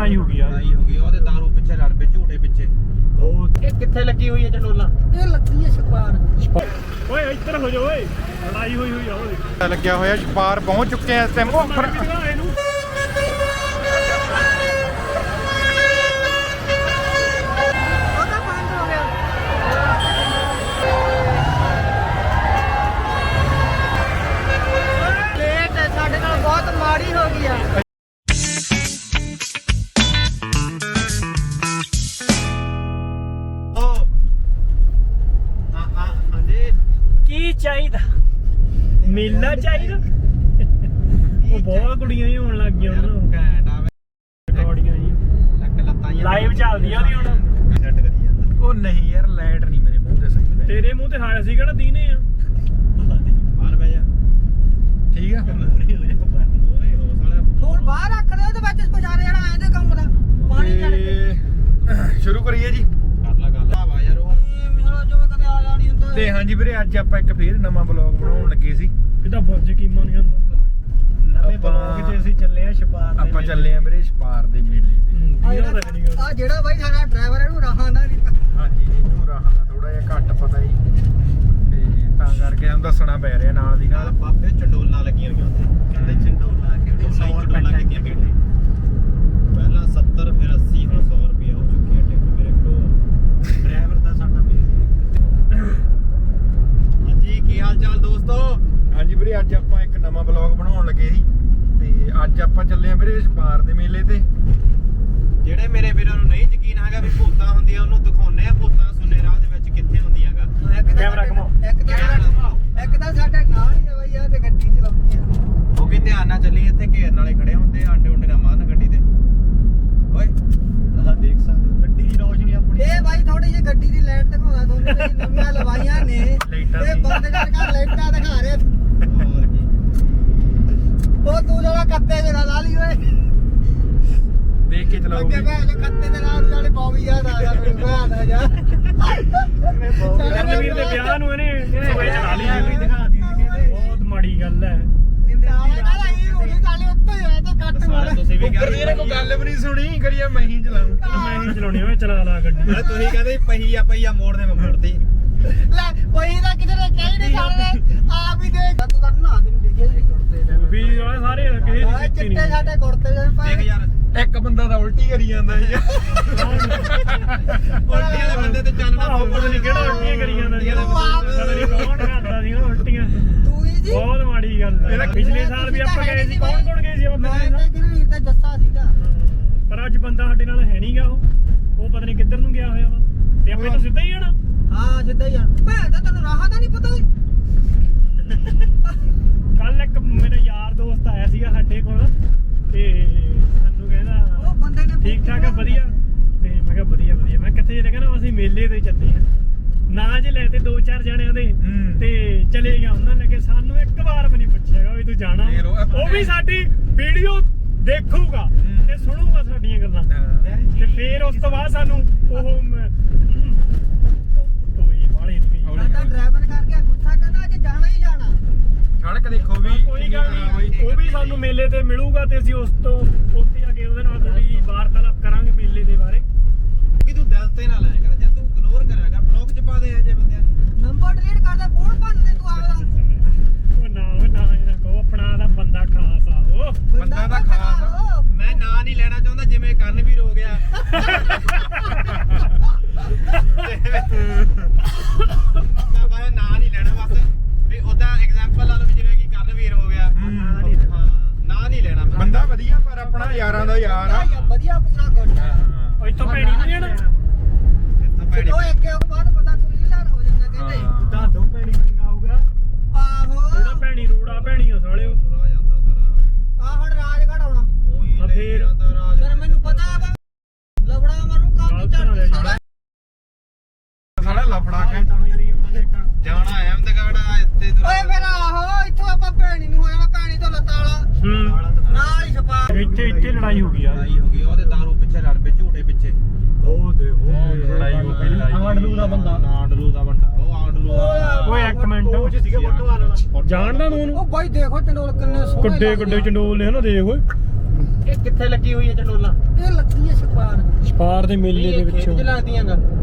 ਲੜਾਈ ਹੋ ਗਈ ਯਾਰ ਲੜਾਈ ਹੋ ਗਈ ਉਹਦੇ ਦਾਰੂ ਪਿੱਛੇ ਲੜ ਪਏ ਝੂਟੇ ਪਿੱਛੇ। ਉਹ ਇਹ ਕਿੱਥੇ ਲੱਗੀ ਹੋਈ ਹੈ ਚੰਡੋਲਾ ਇਹ ਲੱਗੀ ਹੈ ਛਪਾਰ। ਓਏ ਇੱਧਰ ਹੋ ਜਾ ਓਏ। ਲੜਾਈ ਹੋਈ ਹੋਈ ਆ ਓਏ। ਲੱਗਿਆ ਹੋਇਆ ਛਪਾਰ ਪਹੁੰਚ ਚੁੱਕੇ ਆ ਇਸ ਟਾਈਮ ਉਹ ਉਹ ਬਹੁਤ ਕੁੜੀਆਂ ਹੀ ਹੋਣ ਲੱਗ ਗਈਆਂ ਹੁਣ ਘੈਂਟ ਆ ਰਿਕਾਰਡੀਆਂ ਜੀ। ਲੱਕ ਲੱਤਾਂ ਹੀ ਲਾਈਵ ਚੱਲਦੀ ਆ ਉਹਦੀ ਹੁਣ। ਸੈੱਟ ਕਰੀ ਜਾਂਦਾ। ਉਹ ਨਹੀਂ ਯਾਰ ਲਾਈਟ ਨਹੀਂ ਮੇਰੇ ਮੂੰਹ ਤੇ ਸਹੀ ਤੇਰੇ ਮੂੰਹ ਤੇ ਹਾਇਆ ਸੀ ਕਿਹੜਾ ਦੀਨੇ ਆ? ਬਾਹਰ ਬਹਿ ਜਾ। ਠੀਕ ਆ। ਮੂਰੇ ਹੋ ਜਾ। ਬਾਹਰ ਮੂਰੇ ਹੋ ਸਾਲਾ ਫੋਨ ਬਾਹਰ ਰੱਖ ਦੇ ਉਹਦੇ ਵਿੱਚ ਵਿਚਾਰੇ ਜਿਹੜਾ ਆਏ ਤੇ ਕੰਮ ਦਾ। ਪਾਣੀ ਚੜ ਕੇ। ਤੇ ਸ਼ੁਰੂ ਕਰੀਏ ਜੀ। ਕਰ ਲਾ ਗੱਲ। ਯਾਰ ਉਹ। ਤੇ ਹਾਂਜੀ ਵੀਰੇ ਅੱਜ ਆਪਾਂ ਇੱਕ ਫੇਰ ਨਵਾਂ ਬਲੌਗ ਬਣਾਉਣ ਲੱਗੇ ਸੀ। ਕਿਤਾ ਬੁਰਜ ਕੀਮਾ ਨਹੀਂ ਹੁੰਦਾ ਨਵੇਂ ਬਲੌਗ 'ਚ ਅਸੀਂ ਚੱਲੇ ਆ ਛਪਾਰ ਆਪਾਂ ਚੱਲੇ ਆ ਵੀਰੇ ਛਪਾਰ ਦੇ ਮੇਲੇ ਤੇ। ਆ ਜਿਹੜਾ ਬਾਈ ਸਾਡਾ ਡਰਾਈਵਰ ਇਹਨੂੰ ਰਾਹਾਂ ਦਾ ਨਹੀਂ ਹਾਂਜੀ ਇਹਨੂੰ ਰਾਹਾਂ ਦਾ ਥੋੜਾ ਜਿਹਾ ਘੱਟ ਪਤਾ ਹੀ ਤੇ ਤਾਂ ਕਰਕੇ ਸਾਨੂੰ ਦੱਸਣਾ ਪੈ ਰਿਹਾ ਨਾਲ ਦੀ ਨਾਲ। ਨਾਲ ਬਾਬੇ ਚੰਡੋਲਾਂ ਲੱਗੀਆਂ ਹੋਈਆਂ ਉੱਥੇ। ਕਹਿੰਦੇ ਚੰਡੋਲਾਂ ਕਿਹੜੇ 100 ਚੰਡੋਲਾਂ ਲੱਗੀਆਂ ਬੈਠੇ ਪਹਿਲਾਂ 70 ਫਿਰ 80 ਹੁਣ 100 ਰੁਪਏ ਹੋ ਚੁੱਕੀ ਹੈ ਟਿਕਟ ਮੇਰੇ ਕੋਲ। ਡਰਾਈਵਰ ਦਾ ਸਾਡਾ ਹਾਂਜੀ ਕੀ ਹਾਲ ਚਾਲ ਦੋਸਤੋ? ਹਾਂਜੀ ਵੀਰੇ ਅੱਜ ਆਪਾਂ ਇੱਕ ਨਵਾਂ ਬਲੌਗ ਬਣਾਉਣ ਲੱਗੇ ਸੀ ਤੇ ਅੱਜ ਆਪਾਂ ਚੱਲੇ ਆ ਵੀਰੇ ਛਪਾਰ ਦੇ ਮੇਲੇ ਤੇ। ਜਿਹੜੇ ਮੇਰੇ ਵੀਰਾਂ ਨੂੰ ਨਹੀਂ ਯਕੀਨ ਹੈਗਾ ਵੀ ਭੂਤਾਂ ਹੁੰਦੀਆਂ ਉਹਨੂੰ ਦਿਖਾਉਨੇ ਆ ਭੂਤਾਂ ਸੁਨੇ ਰਾਹ ਦੇ ਵਿੱਚ ਕਿੱਥੇ ਹੁੰਦੀਆਂਗਾ। ਕੈਮਰਾ ਘੁਮਾਓ। ਇੱਕ ਤਾਂ ਸਾਡਾ- ਇੱਕ ਤਾਂ ਸਾਡੇ ਨਾਲ ਹੀ ਆ ਬਾਈ ਆ ਤੇ ਗੱਡੀ ਚਲਾਉਂਦੀ ਆ। ਉਹ ਵੀ ਧਿਆਨ ਨਾਲ ਚੱਲੀ ਇੱਥੇ ਘੇਰਨ ਵਾਲੇ ਖੜੇ ਹੁੰਦੇ ਆਂਡੇ ਉਂਡੇ ਨਾ ਮਾਰਨ ਗੱਡੀ ਤੇ। ਓਏ। ਆਹ ਦੇਖ ਸਕਦੇ ਹੋ, ਗੱਡੀ ਦੀ ਰੋਸ਼ਨੀ ਆਪਣੀ। ਇਹ ਬਾਈ ਥੋੜੀ ਜਿਹੀ ਗੱਡੀ ਦੀ ਲਾਈਟ ਦਿਖਾਉਂਦਾ ਤੁਹਾਨੂੰ ਨਵੀਆਂ ਲਵਾਈਆਂ ਨੇ। ਇਹ। ਬੰਦ ਕਰਕੇ ਲਾਈਟਾਂ ਦਿਖਾ ਰਿਹਾ ਹੋਰ ਕੀ ਉਹ ਤੂੰ ਜਿਹੜਾ ਕੱਤੇ ਦੇ ਨਾਲ ਲਾ ਲਈ ਓਏ। ਦੇਖ ਕੇ ਚਲਾਓ ਅੱਗੇ ਭੈਣ ਜੋ ਕੱਤੇ ਦੇ ਨਾਲ ਨਾਲੇ ਬੌਬੀ ਯਾਦ ਆ ਗਿਆ ਮੈਨੂੰ ਭੈਣ ਆ ਜਾ ਰਣਵੀਰ ਦੇ ਵਿਆਹ ਨੂੰ ਇਹਨੇ ਇਹਨੇ ਵੇ ਚੜਾ ਲਈ ਵੀ ਦਿਖਾ ਦੀ ਬਹੁਤ ਮਾੜੀ ਗੱਲ ਹੈ। ਤੁਸੀਂ ਵੀ ਦੀ ਇਹਨੇ ਕੋਈ ਗੱਲ ਵੀ ਨਹੀਂ ਸੁਣੀ ਕਰੀਆ ਮੈਂ ਹੀ ਚਲਾਉਂ। ਮੈਂ ਹੀ ਚਲਾਉਣੀ ਓਏ ਚਲਾ ਲਾ ਗੱਡੀ। ਤੁਸੀਂ ਕਹਿੰਦੇ ਸੀ ਪਹੀ ਆ ਪਹੀ ਆ ਮੋੜਨੇ ਮੈਂ ਮੋੜਦੀ ਵੀ ਵਾਲੇ ਸਾਰੇ ਕਿਸੇ ਦੀ ਦਿੱਤੀ ਚਿੱਟੇ ਨਹੀਂ। ਸਾਡੇ ਕੁੜਤੇ ਜਿਹੇ ਦੇਖ ਪਾਏ ਯਾਰ ਇੱਕ ਬੰਦਾ ਤਾਂ ਉਲਟੀ ਕਰੀ ਜਾਂਦਾ ਜੀ। ਉਲਟੀਆਂ ਦੇ ਬੰਦੇ ਤੇ ਚਾਨਣਾ ਆਹੋ ਪਤਾ ਨਹੀਂ ਕਿਹੜਾ ਉਲਟੀਆਂ ਕਰੀ ਜਾਂਦਾ ਸੀ ਤੂੰ ਆਪ- ਪਤਾ ਨਹੀਂ ਕੌਣ ਕਰਦਾ ਸੀ ਉਹ ਉਲਟੀਆਂ। ਤੂੰ ਹੀ ਜੀ। ਬਹੁਤ ਮਾੜੀ ਗੱਲ ਹੈ। ਪਿਛਲੇ ਸਾਲ ਵੀ ਆਪਾਂ ਗਏ ਸੀ। ਕੌਣ ਕੌਣ ਗਏ ਸੀ ਆਪਾਂ ਮੈਂ ਪਿਛਲੇ ਤੇ ਸਾਲ ਗੁਰਵੀਰ ਤੇ ਜੱਸਾ ਸੀਗਾ। ਪਰ ਅੱਜ ਬੰਦਾ ਸਾਡੇ ਨਾਲ ਹੈ ਨਹੀਂਗਾ ਉਹ। ਉਹ ਪਤਾ ਨਹੀਂ ਕਿੱਧਰ ਨੂੰ ਗਿਆ ਹੋਇਆ ਵਾ। ਤੇ ਆਪੇ ਤਾਂ ਸਿੱਧਾ ਹੀ ਆਣਾ। ਹਾਂ ਸਿੱਧਾ ਹੀ ਆ ਭੈਣ ਦਾ ਤੈਨੂੰ ਰਾਹਾਂ ਦਾ ਨਹੀਂ ਪਤਾ ਓਏ। ਕੱਲ ਇੱਕ ਮੇਰਾ ਯਾਰ ਦੋਸਤ ਆਇਆ ਸੀਗਾ ਸਾਡੇ ਕੋਲ ਤੇ ਸਾਨੂੰ ਕਹਿੰਦਾ ਉਹ ਬੰਦੇ ਨੇ ਠੀਕ ਠਾਕ ਆ ਵਧੀਆ। ਤੇ ਮੈਂ ਕਿਹਾ ਵਧੀਆ ਵਧੀਆ। ਮੈਂ ਕਿਹਾ, ਕਿੱਥੇ ਜਿਹੜੇ ਕਹਿੰਦਾ ਅਸੀਂ ਮੇਲੇ ਤੇ ਚੱਲੇ ਆ। ਨਾ ਜੇ ਲੈ ਤੇ ਦੋ ਚਾਰ ਜਣਿਆਂ ਦੇ। ਹੂੰ। ਤੇ ਚਲੇ ਗਿਆ। ਉਹਨਾਂ ਲੱਗੇ ਸਾਨੂੰ ਇੱਕ ਵਾਰ ਵੀ ਨਹੀਂ ਪੁੱਛਿਆਗਾ ਵੀ ਤੂੰ ਜਾਣਾ ਲਓ, ਇਹ ਉਹ ਵੀ ਸਾਡੀ ਵੀਡੀਓ ਦੇਖੂਗਾ। ਤੇ ਸੁਣੂਗਾ ਸਾਡੀਆਂ ਗੱਲਾਂ। ਤੇ ਫਿਰ ਉਸ ਤੋਂ ਬਾਅਦ ਸਾਨੂੰ ਉਹ ਕੋਈ ਬਾਲੇ ਨਹੀਂ। ਸਾਡਾ ਡਰਾਈਵਰ ਕਰਕੇ ਗੁੱਸਾ ਕਹਿੰਦਾ ਅੱਜ ਜਾਣਾ ਹੀ ਜਾਣਾ। ਸੜਕ ਦੇਖੋ ਵੀ ਕੋਈ ਗੱਲ ਨਹੀਂ। ਉਹ ਵੀ ਸਾਨੂੰ ਮੇਲੇ ਤੇ ਮਿਲੂਗਾ ਤੇ ਅਸੀਂ ਉਸ ਤੋਂ ਉੱਥੇ ਆ ਕੇ ਉਹਦੇ ਨਾਲ ਥੋੜੀ ਵਾਰਤਾਲਾਪ ਕਰਾਂਗੇ ਮੇਲੇ ਦੇ ਬਾਰੇ। ਕਿ ਤੂੰ ਦਿਲ ਤੇ ਨਾ ਲੈ ਕਰ। ਜੇ ਤੂੰ ਇਗਨੋਰ ਕਰਿਆ ਕਰ। ਬਲੌਗ ਚ ਪਾ ਦੇ ਇਹ ਜੇ ਬੰਦਿਆਂ ਨੂੰ ਨੰਬਰ ਡਿਲੀਟ ਕਰਦਾ ਫੋਨ ਭੰਨ ਦੇ ਤੂੰ ਆਪਦਾ ਉਹ ਨਾ ਉਹ ਨਾ ਇਹਨਾਂ ਕੋ ਆਪਣਾ ਦਾ ਬੰਦਾ ਖਾਸ ਆ ਉਹ ਬੰਦਾ ਤਾਂ ਖਾਸ ਆ। ਉਹ। ਮੈਂ ਨਾਂ ਨਹੀਂ ਲੈਣਾ ਚਾਹੁੰਦਾ ਜਿਵੇਂ ਕਰਨਵੀਰ ਹੋ ਗਿਆ। ਮੈਂ ਬਾਰੇ ਨਾਂ ਨਹੀਂ ਲੈਣਾ ਬਸ। ਵੀ ਉਹਦਾ ਐਗਜ਼ਾਮਪਲ ਲਾ ਲਓ ਵੀ ਜਿਵੇਂ ਕਿ ਕਰਨਵੀਰ ਹੋ ਗਿਆ। ਹੂੰ। ਹਾਂ ਨਾਂ ਨਹੀਂ ਲੈਣਾ ਮੈਂ। ਬੰਦਾ ਵਧੀਆ ਪਰ ਆਪਣਾ ਯਾਰਾਂ ਦਾ ਯਾਰ ਆ। ਵਧੀਆ- ਵਧੀਆ ਪੂਰਾ ਗੁੱਡ ਉਹ ਇੱਥੋਂ ਭੈਣੀ ਨਹੀਂ ਜਾਣਾ ਇੱਥੋਂ ਭੈੜੀ ਉਹ ਇੱਕ ਇੱਕ ਬਾਅਦ ਬੰਦਾ ਕੋਈ ਲਾਣ ਹੋ ਜਾਂਦਾ ਕਹਿੰਦੇ। ਹਾਂ। ਦਾਦੋ ਭੈਣੀ ਬਣਾਊਗਾ ਆਹੋ। ਭੈਣੀ ਰੋੜਾ ਭੈਣੀ ਆ ਸਾਲੇ ਉਹ ਤੁਰਾ ਜਾਂਦਾ ਸਾਰਾ ਆ ਹੁਣ ਰਾਜਗੜ੍ਹ ਆਉਣਾ ਉਹੀ ਆ ਲਈ ਫੇਰ। ਜਾਂਦਾ ਰਾਜ ਫਿਰ ਮੈਨੂੰ ਪਤਾ ਵਾ ਲਵੜਾ ਮਾਰੂ ਕੰਮ ਗਲਤ ਨਾ ਲੈ ਚੱਲ ਜਾਣਾ। ਲਫੜਾ ਕੇ ਜਾਣਾ ਅਹਿਮਦਗੜ੍ਹ ਆ ਇੱਥੇ ਤੁਰਾ ਓਏ ਮੇਰਾ ਆਹੋ ਇੱਥੋਂ ਆਪਾਂ ਭੈਣੀ ਨੂੰ ਹੋ ਜਾਣਾ ਭੈਣੀ ਤੋਂ ਲਤਾਲਾ ਹੂੰ। ਨਾਲ ਹੀ ਛਪਾ। ਇੱਥੇ ਇੱਥੇ ਲੜਾਈ ਹੋ ਗਈ ਯਾਰ ਲੜਾਈ ਹੋ ਗਈ ਉਹਦੇ ਦਾਰੂ ਪਿੱਛੇ ਲੜ ਪਏ ਝੂਟੇ ਪਿੱਛੇ। ਉਹ ਦੇ ਉਹ ਲੜਾਈ ਹੋ ਗਈ ਲੜਾਈ ਆਂਡਲੂ ਦਾ ਬੰਦਾ। ਆਂਡਲੂ ਦਾ ਬੰਦਾ ਉਹ ਆਂਡਲੂ ਦਾ ਓਏ ਇੱਕ ਮਿੰਟ। ਜਾਣਦਾ ਤੂੰ ਉਹ ਉਹਨੂੰ ਬਾਈ ਦੇਖੋ ਚੰਡੋਲ ਕਿੰਨੇ ਸੋਹਣੇ ਕੱਡੇ ਕੱਡੇ ਚੰਡੋਲ ਨੇ ਹਨਾ ਦੇਖ ਓਏ। ਇਹ ਕਿੱਥੇ ਲੱਗੀ ਹੋਈ ਹੈ ਚੰਡੋਲਾ? ਇਹ ਲੱਗੀ ਹੈ ਛਪਾਰ। ਛਪਾਰ ਦੇ ਮੇਲੇ ਦੇ ਵਿੱਚੋਂ ਖੇਤ ਚ ਲੱਗਦੀਆਂਗਾ ਇਹ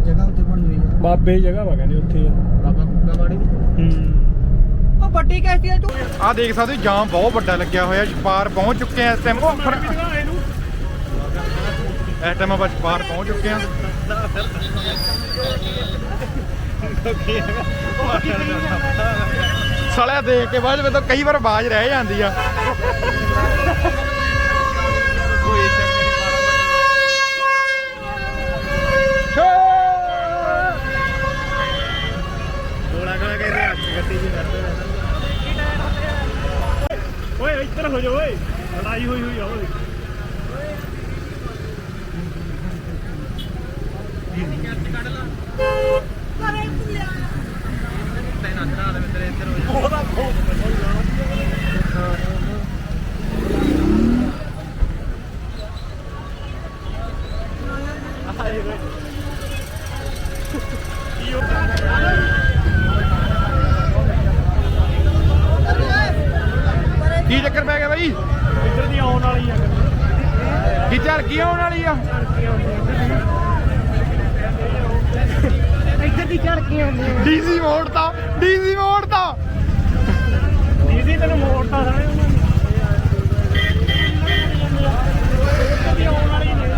ਜਗ੍ਹਾ ਉੱਤੇ ਬਣੀ ਹੋਈ ਹੈ ਬਾਬੇ ਦੀ ਜਗ੍ਹਾ ਵਾ ਕਹਿੰਦੇ ਉੱਥੇ। ਆ ਬਾਬਾ ਕੁੱਕਾ ਵਾੜੀ ਹੂੰ। ਉਹ ਵੱਡੀ ਕਿਸ਼ਤੀ ਹੈ ਝੂ- ਆ ਦੇਖ ਸਕਦੇ ਹੋ ਜਾਮ ਬਹੁਤ ਵੱਡਾ ਲੱਗਿਆ ਹੋਇਆ ਛਪਾਰ ਪਹੁੰਚ ਚੁੱਕੇ ਆ ਇਸ ਟਾਈਮ ਇਸ ਟਾਈਮ ਆਪਾਂ ਛਪਾਰ ਪਹੁੰਚ ਚੁੱਕੇ ਆ। ਸਾਲਿਆ ਦੇਖ ਕੇ ਬਾਅਦ ਵਿੱਚ ਕਈ ਵਾਰ ਆਵਾਜ਼ ਰਹਿ ਜਾਂਦੀ ਆ ਕੋਈ ਚੱਕਰ ਨਹੀਂ ਗੋਲਾ ਖਾ ਕੇ ਤੇ ਅੱਗ ਗੱਡੀ ਜੀ ਕਰਦੇ ਓਏ ਇੱਧਰ ਹੋ ਜਾ ਓਏ ਲੜਾਈ ਹੋਈ ਹੋਈ ਆ ਓਏ ਤੈਨੂੰ ਅੱਧਾ ਦੇ ਤੇਰੇ ਇੱਧਰ ਹੋ ਜਾ ਕੀ ਚੱਕਰ ਪੈ ਗਿਆ ਬਾਈ ਇੱਧਰ ਦੀ ਆਉਣ ਵਾਲੀ ਆ ਕੀ ਝਲਕੀ ਆਉਣ ਵਾਲੀ ਆ ਇੱਧਰ ਦੀ ਝੜਕੀਆਂ ਹੁੰਦੀਆਂ ਡੀਜ਼ੀ ਮੋੜ ਤਾਂ ਡੀਜ਼ੀ ਮੋੜ ਤਾਂ ਦੀਦੀ ਤੈਨੂੰ ਮੋੜਤਾ ਸਾਰੇ ਉਹਨਾਂ ਨੇ। ਇੱਧਰ ਦੀ ਆਉਣ ਵਾਲੀ ਨੇ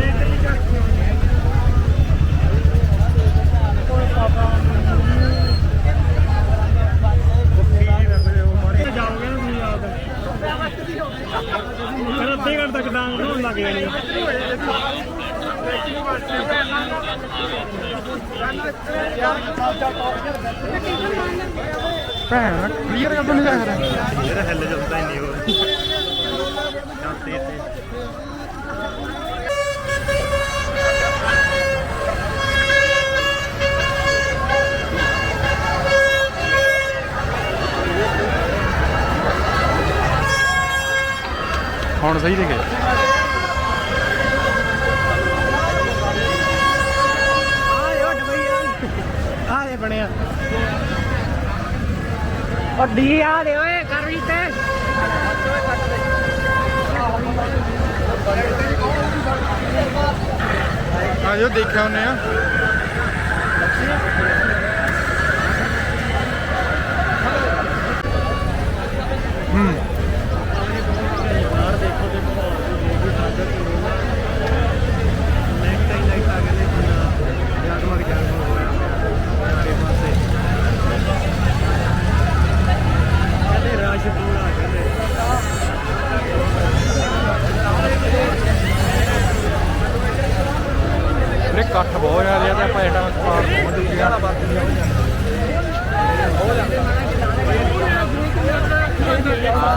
ਇੱਧਰ ਦੀ ਝੜਕੀਆਂ ਹੁੰਦੀਆਂ ਓਏ ਬਾਬਾ ਤੇ ਜਾਓਗੇ ਨਾ ਤੁਸੀਂ ਯਾਦ ਫਿਰ ਅੱਧੇ ਘੰਟੇ ਤੱਕ ਡਾਂਗ ਹੋਣ ਲੱਗ ਜਾਣੀ ਭੈਣ ਕਲੀਅਰ ਕਰ ਨਹੀਂ ਲੱਗ ਰਿਹਾ ਜਿਹੜਾ ਹਿੱਲ ਜਾਂਦਾ ਹੀ ਨਹੀਂ ਉਹ। ਜਾਂਦੇ ਤੇ ਹੁਣ ਸਹੀ ਦਿਖੇ ਆਏ ਉੱਡ ਬਈ ਆਏ ਬਣਿਆ। ਉਹ ਡੀ ਆ ਦੇ ਓਏ ਕਰ ਵੀ ਤੇ ਆਜੋ ਦੇਖਿਆ ਉਹਨੇ ਆ। ਹੂੰ ਬਾਹਰ ਦੇਖੋ ਤੇ ਮਾਹੌਲ ਵੀ ਦੇਖ ਵੀ ਸਾਡਾ ਨੈਕਸਟ ਟਾਈਮ ਲਾਈਟ ਆ ਗਏ ਨੇ ਜਗਮਗ ਜਗਮਗ ਹੋ ਰਿਹਾ ਚਾਰੇ ਪਾਸੇ ਕਹਿੰਦੇ ਰਾਸ਼ ਪੂਰਾ ਕਹਿੰਦੇ ਇਹਨੇ ਇਕੱਠ ਬਹੁਤ ਜ਼ਿਆਦਾ ਆ ਤੇ ਆਪਾਂ ਇਸ ਟਾਈਮ ਪਹੁੰਚ ਚੁੱਕੇ ਆ। ਹਾਂ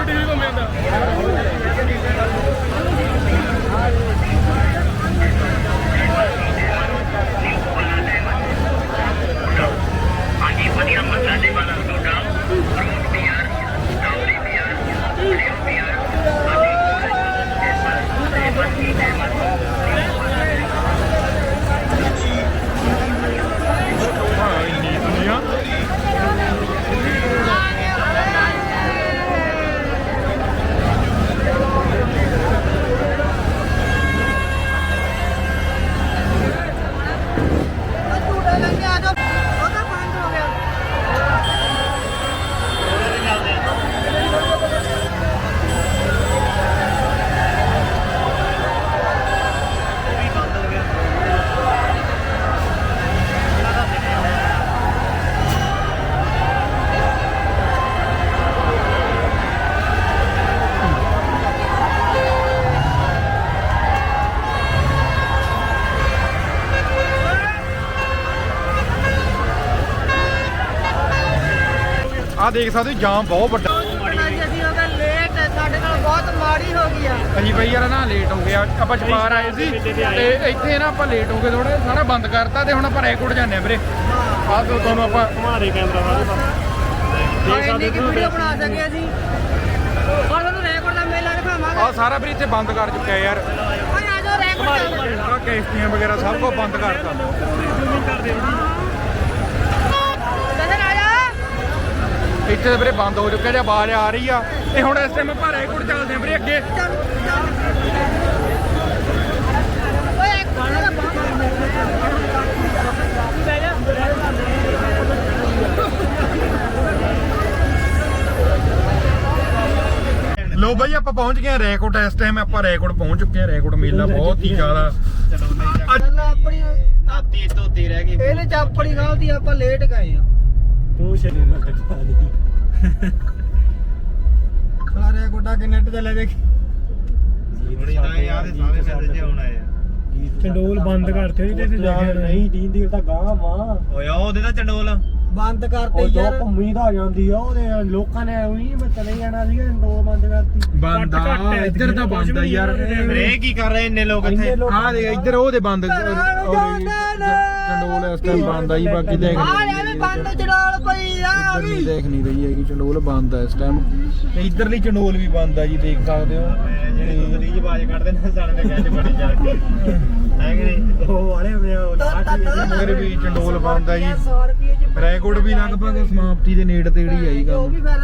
ਦੇਖ ਸਕਦੇ ਹੋ ਜਾਮ ਬਹੁਤ ਵੱਡਾ। ਅਸੀਂ ਹੋ ਗਏ ਲੇਟ ਸਾਡੇ ਨਾਲ ਬਹੁਤ ਮਾੜੀ ਹੋ ਗਈ ਆ। ਅਸੀਂ ਬਈ ਯਾਰ ਨਾ ਲੇਟ ਹੋ ਗਿਆ। ਆਪਾਂ ਚਪਾਰ ਆਏ ਸੀ ਤੇ ਇੱਥੇ ਨਾ ਆਪਾਂ ਲੇਟ ਹੋ ਗਏ ਥੋੜਾ ਸਾਰਾ ਬੰਦ ਕਰਤਾ ਤੇ ਹੁਣ ਆਪਾਂ ਰੈਕੋਰਡ ਜਾਂਦੇ ਆ ਵੀਰੇ। ਆਹ ਤੋਂ ਤੁਹਾਨੂੰ ਆਪਾਂ ਘੁਮਾਰੇ ਕੈਮਰਾ ਵਾਲੇ ਪਾਸੇ ਹਾਂ ਇੰਨੀ ਕੀ ਵੀਡੀਓ ਬਣਾ ਸਕੇ ਅਸੀਂ ਔਰ ਤੁਹਾਨੂੰ ਰੈਕੋਰਡ ਦਾ ਮੇਲਾ ਦਿਖਾਵਾਂਗੇ। ਆਹ ਸਾਰਾ ਵੀਰੇ ਇੱਥੇ ਬੰਦ ਕਰ ਚੁੱਕਿਆ ਯਾਰ। ਓਏ ਆ ਜਾਓ ਰੈਕੋਰਡ ਸਾਰਾ ਕੈਸਟੀਆਂ ਵਗੈਰਾ ਸਭ ਕੁਝ ਬੰਦ ਕਰਤਾ ਜ਼ੂਮਿੰਗ ਕਰਦੇ ਨਜ਼ਰ ਆ ਜਾ ਇੱਥੇ ਤਾਂ ਵੀਰੇ ਬੰਦ ਹੋ ਚੁੱਕਿਆ ਜਾਂ ਆਵਾਜ਼ ਆ ਰਹੀ ਆ। ਤੇ ਹੁਣ ਇਸ ਟਾਈਮ ਆਪਾਂ ਰੈਕੋਰਡ ਚੱਲਦੇ ਆ ਵੀਰੇ ਅੱਗੇ। ਲੋ ਬਾਈ ਆਪਾਂ ਪਹੁੰਚ ਗਏ ਆ ਰੈਕੋਰਡ ਇਸ ਟਾਈਮ ਆਪਾਂ ਰੈਕੋਰਡ ਪਹੁੰਚ ਚੁੱਕੇ ਆ ਰੈਕੋਰਡ ਮੇਲਾ ਬਹੁਤ ਹੀ ਜ਼ਿਆਦਾ। ਚੱਲ ਆਪਣੀ ਨਾਤੀ ਧੋਤੀ ਰਹਿ ਗਈ ਇਹਨੇ ਚ ਆਪਣੀ ਗਲਤੀ ਆਪਾਂ ਲੇਟ ਗਏ ਆ ਤੂੰ ਸ਼ਰੀਰ ਨਾਲ ਖਾ ਲਈ ਸਾਰੇ ਗੋਡਾ ਕੇ ਨੈਟ ਤੇ ਲੈ ਦੇਖ ਹੁਣੀ ਤਾਂ ਯਾਰ ਇਹ ਸਾਰੇ ਮੈਸੇਜ ਆਉਣ ਆਏ ਆ ਚੰਡੋਲ ਬੰਦ ਕਰਤੇ ਨਹੀਂ। ਤੇ ਦੇਖਿਆ ਨਹੀਂ ਦੀਨ ਦੀ ਤਾਂ ਗਾਂ ਮਾਂ ਓਏ ਉਹਦੇ ਤਾਂ ਚੰਡੋਲ। ਬੰਦ ਕਰਤੇ ਉਹ ਜੋ ਯਾਰ। ਭੂਮੀ ਦਾ ਜਾਂਦੀ ਆ ਉਹਦੇ ਲੋਕਾਂ ਨੇ ਉਹੀ ਮੈਂ ਚਲੇ ਜਾਣਾ ਸੀਗਾ ਚੰਡੋਲ ਬੰਦ ਕਰਤੀ। ਬੰਦ ਆ ਇੱਧਰ ਤਾਂ ਬੰਦ ਆ ਯਾਰ। ਰੇ ਕੀ ਕਰ ਰਹੇ ਇੰਨੇ ਲੋਕ ਇੱਥੇ? ਆ ਦੇ ਇੱਧਰ ਉਹ ਦੇ ਬੰਦ ਚੰਡੋਲ ਇਸ ਟਾਈਮ ਬੰਦ ਆ ਜੀ ਬਾਕੀ ਦੇਖ। ਵੀ ਬੰਦ ਚੜਾਲ ਪਈ ਆ ਇੱਧਰ ਨਹੀਂ ਦੇਖ ਨਹੀਂ ਰਹੀ ਹੈਗੀ ਚੰਡੋਲ ਬੰਦ ਆ ਇਸ ਟਾਈਮ ਤੇ ਇੱਧਰਲੀ ਚੰਡੋਲ ਵੀ ਬੰਦ ਆ ਜੀ ਦੇਖ ਸਕਦੇ ਹੋ। ਜਿਹੜੇ ਦੂਸਰੀ ਜੀ ਕੱਢਦੇ ਨੇ ਸਾਡੇ ਦੇ ਗੱਜ ਬੜੀ ਜਾ ਕੇ ਹੈ ਕਿ ਨਹੀਂ? ਉਹ ਵਾਲੇ ਮੈਂ ਉਹ ਮਗਰ ਵੀ ਚੰਡੋਲ ਬੰਦ ਆ ਜੀ। 100 ਰੁਪਏ ਚ ਰੈਕੋਰਡ ਵੀ ਲਗਭਗ ਸਮਾਪਤੀ ਦੇ ਨੇੜੇ ਤੇੜੀ ਆਈ ਉਹ ਕੰਮ। ਵੀ ਫਿਰ